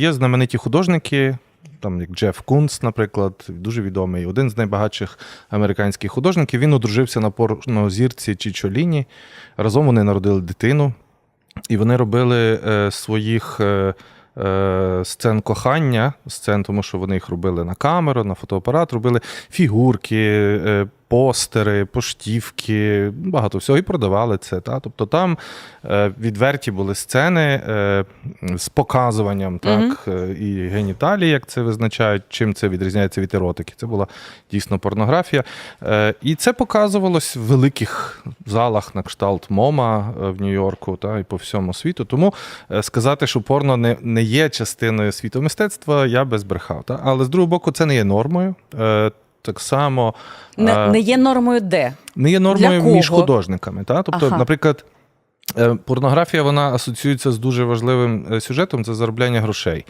є знамениті художники, там як Джеф Кунс, наприклад, дуже відомий, один з найбагатших американських художників. Він одружився на порнозірці Чічоліні. Разом вони народили дитину, і вони робили е, своїх. Е, е, Сцен кохання, сцен, тому що вони їх робили на камеру, на фотоапарат, робили фігурки, е, постери, поштівки, багато всього, і продавали це. Та? Тобто там е, відверті були сцени е, з показуванням так, е, і геніталії, як це визначають, чим це відрізняється від еротики. Це була дійсно порнографія. І це показувалось в великих залах на кшталт МОМА в Нью-Йорку та, і по всьому світу. Тому сказати, що порно не, не є частиною світу мистецтва, я би збрехав. Та? Але з другого боку, це не є нормою. Так само Не, е, не є нормою де? не є нормою Для між художниками. Та? Тобто, Ага. наприклад, е, порнографія вона асоціюється з дуже важливим е, сюжетом це заробляння грошей.